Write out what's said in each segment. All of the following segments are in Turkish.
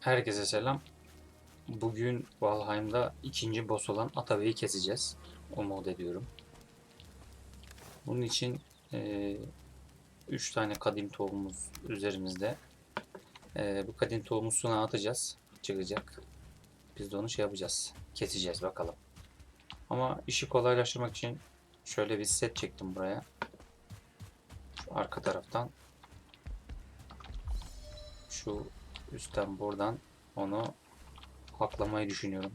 Herkese selam. Bugün Valheim'da ikinci boss olan Atave'yi keseceğiz. Umut ediyorum. Bunun için 3 tane kadim tohumumuz üzerimizde. Eee, bu kadim tohumu suna atacağız. Çıkacak. Biz de onu şey yapacağız. Keseceğiz bakalım. Ama işi kolaylaştırmak için şöyle bir set çektim buraya. Şu arka taraftan. Şu üstten buradan onu haklamayı düşünüyorum.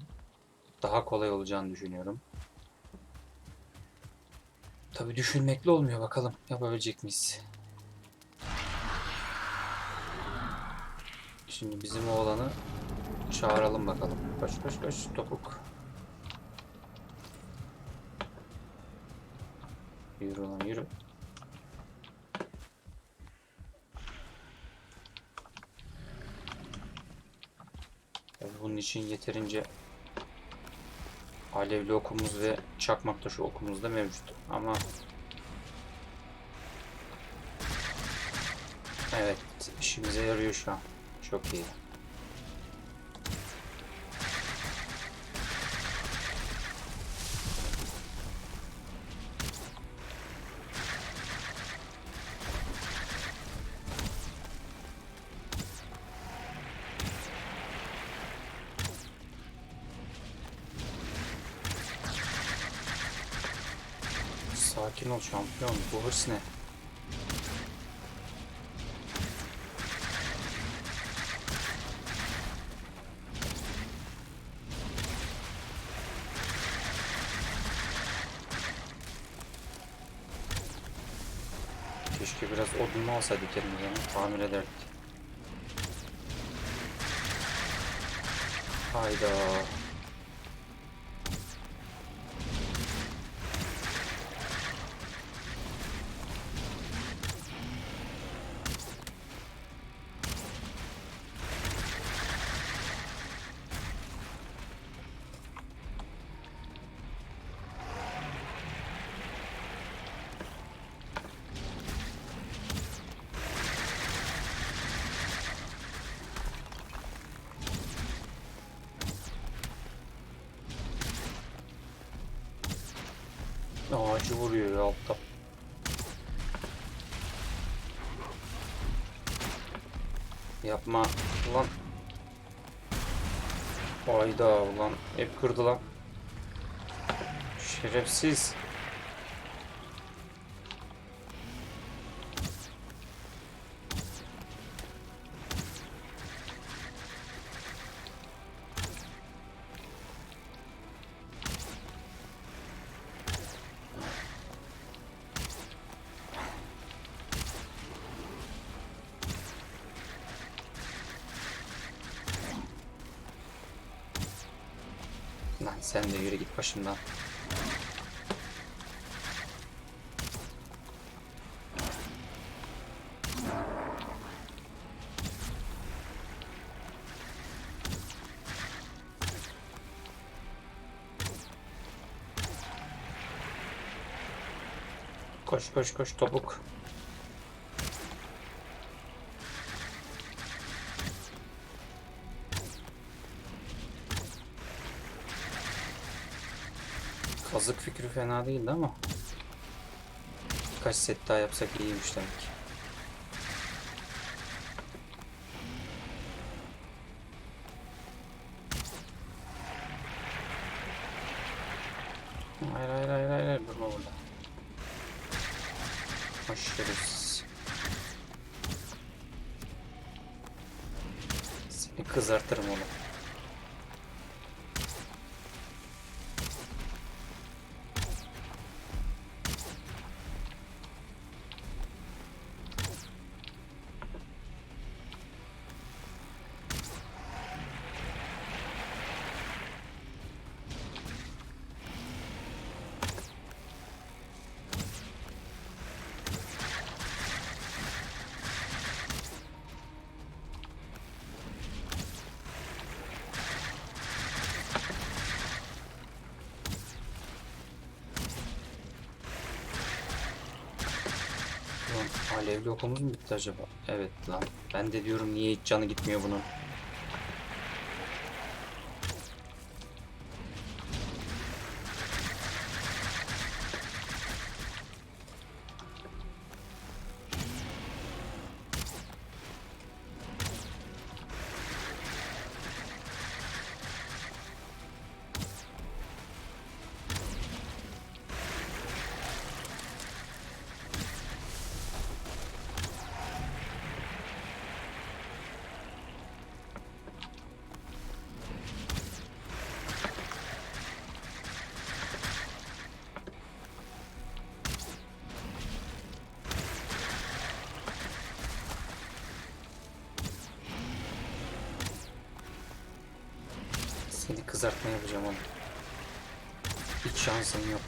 Daha kolay olacağını düşünüyorum. Tabi düşünmekle olmuyor bakalım yapabilecek miyiz? Şimdi bizim oğlanı çağıralım bakalım. Koş koş koş topuk. Yürü lan yürü. Tabii bunun için yeterince alevli okumuz ve çakmak taşı okumuz da mevcut. Ama evet işimize yarıyor şu an. Çok iyi. Sakin ol şampiyon. Bu hırs ne? Keşke biraz odun alsaydık kendimize. Tamir ederdik. Hayda. Ağacı vuruyor ya altta. Yapma ulan. Hayda ulan hep kırdı lan. Şerefsiz. Sen de yürü git başımdan. Koş koş koş topuk. Kazık fikri fena değildi ama birkaç set daha yapsak iyiymiş demek. Hayır hayır hayır hayır, hayır. durma burada. Hoş. Seni kızartırım oğlum. Alevli okumuz mu bitti acaba? Evet lan. Ben de diyorum niye hiç canı gitmiyor bunun. Kızartma yapacağım oğlum. Hiç şansın yok.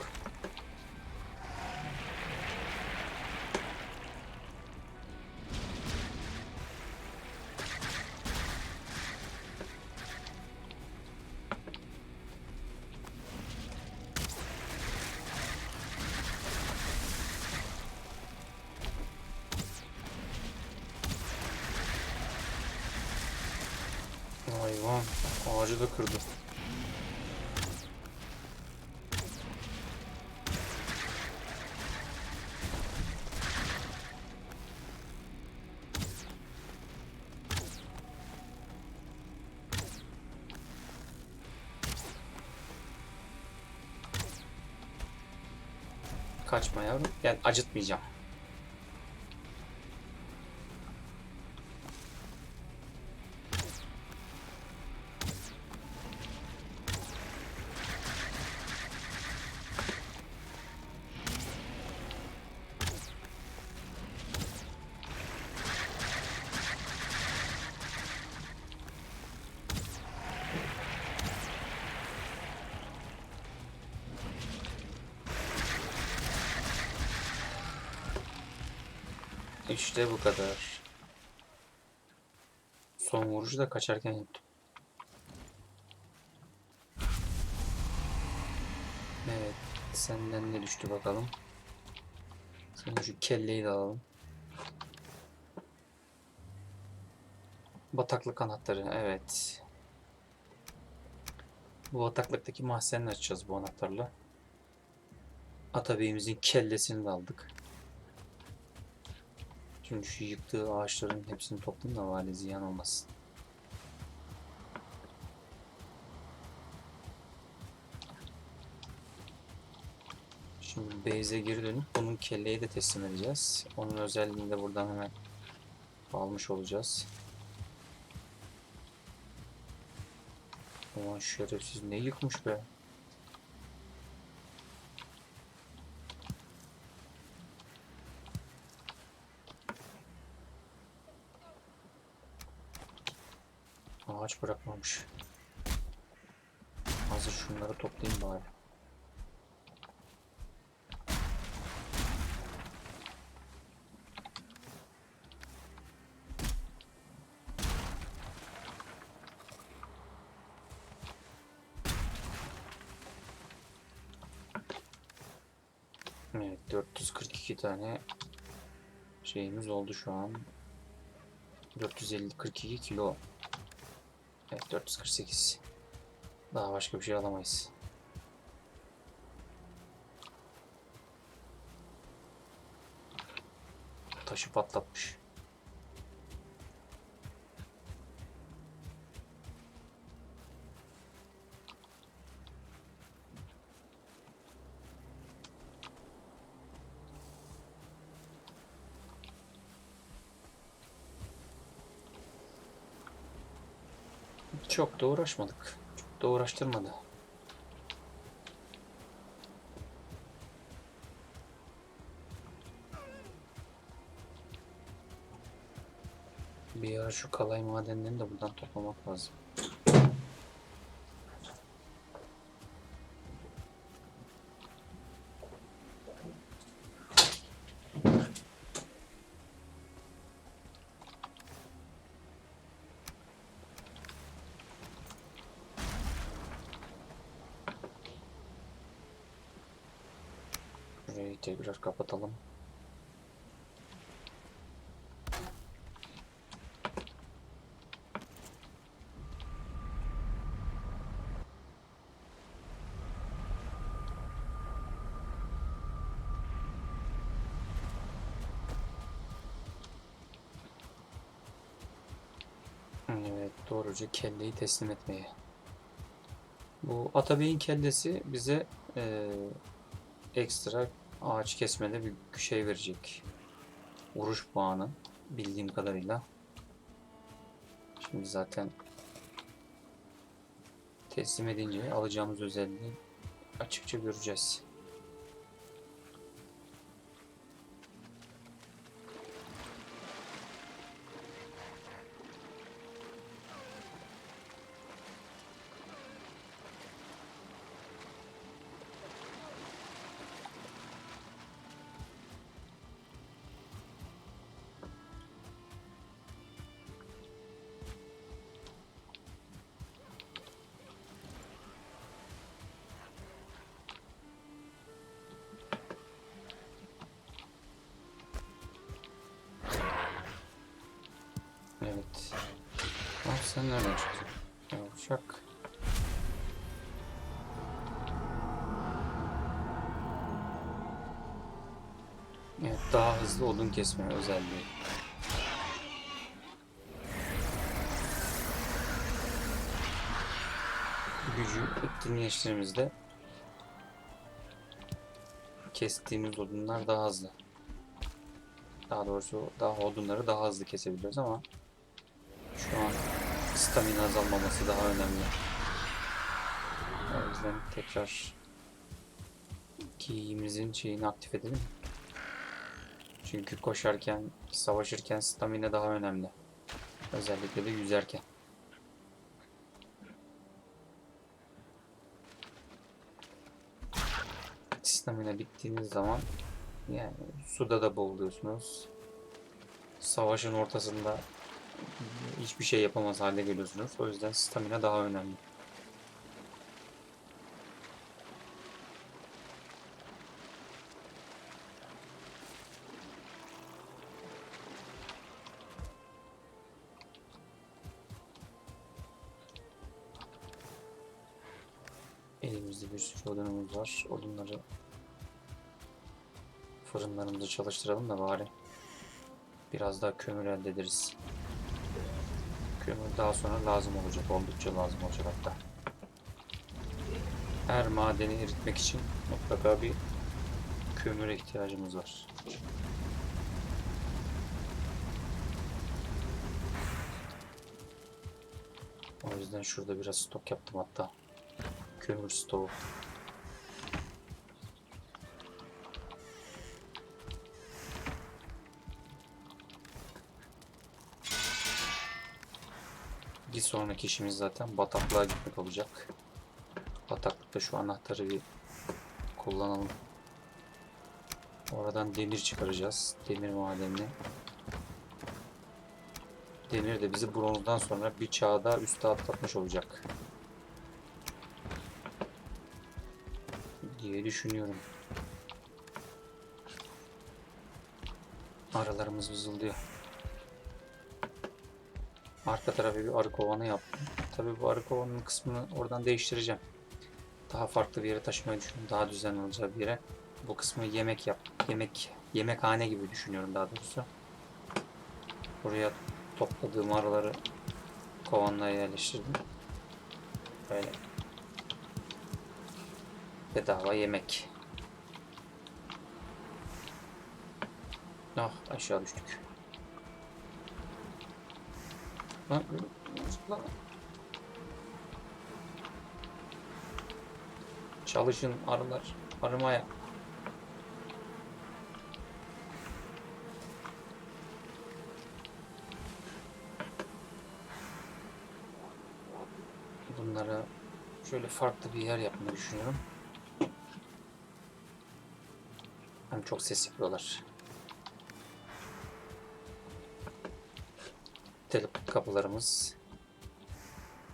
Hayvan ağacı da kırdı. Kaçma yavrum. Gel acıtmayacağım. İşte bu kadar. Son vuruşu da kaçarken yaptım. Evet. Senden ne düştü bakalım. Senin şu kelleyi de alalım. Bataklık anahtarı. Evet. Bu bataklıktaki mahzenini açacağız bu anahtarla. Atabeyimizin kellesini de aldık. Şimdi şu yıktığı ağaçların hepsini toplayayım da vali ziyan olmasın. Şimdi base'e geri dönüp bunun kelleyi de teslim edeceğiz. Onun özelliğini de buradan hemen almış olacağız. Aman şerefsiz ne yıkmış be. Ağaç bırakmamış. Hazır şunları toplayayım bari. Evet 442 tane şeyimiz oldu şu an. 450 42 kilo. Evet 448. Daha başka bir şey alamayız. Taşı patlatmış. Çok da uğraşmadık. Çok da uğraştırmadı. Bir ara şu kalay madenlerini de buradan toplamak lazım. Tekrar kapatalım. Evet, doğruca kelleyi teslim etmeye. Bu Atabey'in kellesi bize eee, ekstra ağaç kesmede bir şey verecek. Vuruş puanı bildiğim kadarıyla. Şimdi zaten teslim edince alacağımız özelliği açıkça göreceğiz. Sen nereden çıktın? Yavşak. Evet daha hızlı odun kesme özelliği. Gücü etkinleştiğimizde kestiğimiz odunlar daha hızlı. Daha doğrusu daha odunları daha hızlı kesebiliyoruz ama şu an stamina azalmaması daha önemli. O yüzden tekrar key'imizin şeyini aktif edelim. Çünkü koşarken, savaşırken stamina daha önemli. Özellikle de yüzerken. Stamina bittiğiniz zaman yani suda da boğuluyorsunuz. Savaşın ortasında hiçbir şey yapamaz halde geliyorsunuz. O yüzden stamina daha önemli. Elimizde bir sürü odunumuz var. Odunları fırınlarımızı çalıştıralım da bari biraz daha kömür elde ederiz. Kömür daha sonra lazım olacak. Oldukça lazım olacak hatta. Her madeni eritmek için mutlaka bir kömüre ihtiyacımız var. O yüzden şurada biraz stok yaptım hatta. Kömür stoğu. Sonraki işimiz zaten bataklığa gitmek olacak. Bataklıkta şu anahtarı bir kullanalım. Oradan demir çıkaracağız. Demir madenini. Demir de bizi bronzdan sonra bir çağda üste atlatmış olacak. Diye düşünüyorum. Aralarımız vızıldıyor. Arka tarafa bir arı kovanı yaptım. Tabii bu arı kovanın kısmını oradan değiştireceğim. Daha farklı bir yere taşımayı düşünüyorum. Daha düzenli olacağı bir yere. Bu kısmı yemek yap, yemek yemekhane gibi düşünüyorum daha doğrusu. Buraya topladığım arıları kovanlara yerleştirdim. Böyle bedava yemek. Ah aşağı düştük. Lan. Çalışın arılar. Arımaya. Bunlara şöyle farklı bir yer yapmayı düşünüyorum. Hem çok ses yapıyorlar. Teleport kapılarımız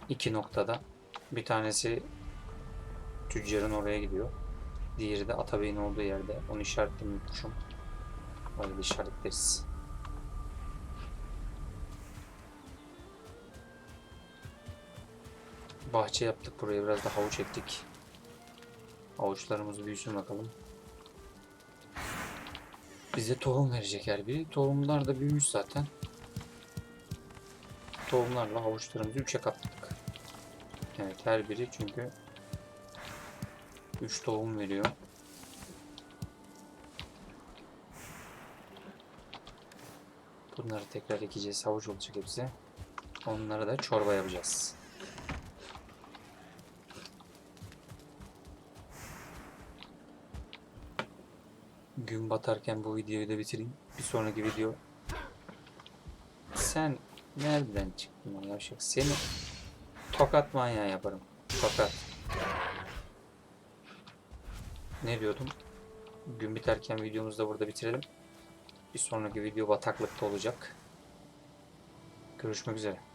iki noktada. Bir tanesi tüccarın oraya gidiyor. Diğeri de Atabey'in olduğu yerde. Onu işaretlemeyi unutmuşum. Öyle işaretleriz. Bahçe yaptık buraya. Biraz da havuç ektik. Havuçlarımız büyüsün bakalım. Bize tohum verecek her biri. Tohumlar da büyümüş zaten. Tohumlarla havuçlarımızı 3'e katladık. Evet her biri çünkü 3 tohum veriyor. Bunları tekrar ekeceğiz. Havuç olacak hepsi. Onları da çorba yapacağız. Gün batarken bu videoyu da bitireyim. Bir sonraki video sen nereden çıktın lan yavşak? Seni tokat manyağı yaparım. Tokat. Ne diyordum? Gün biterken videomuzu da burada bitirelim. Bir sonraki video bataklıkta olacak. Görüşmek üzere.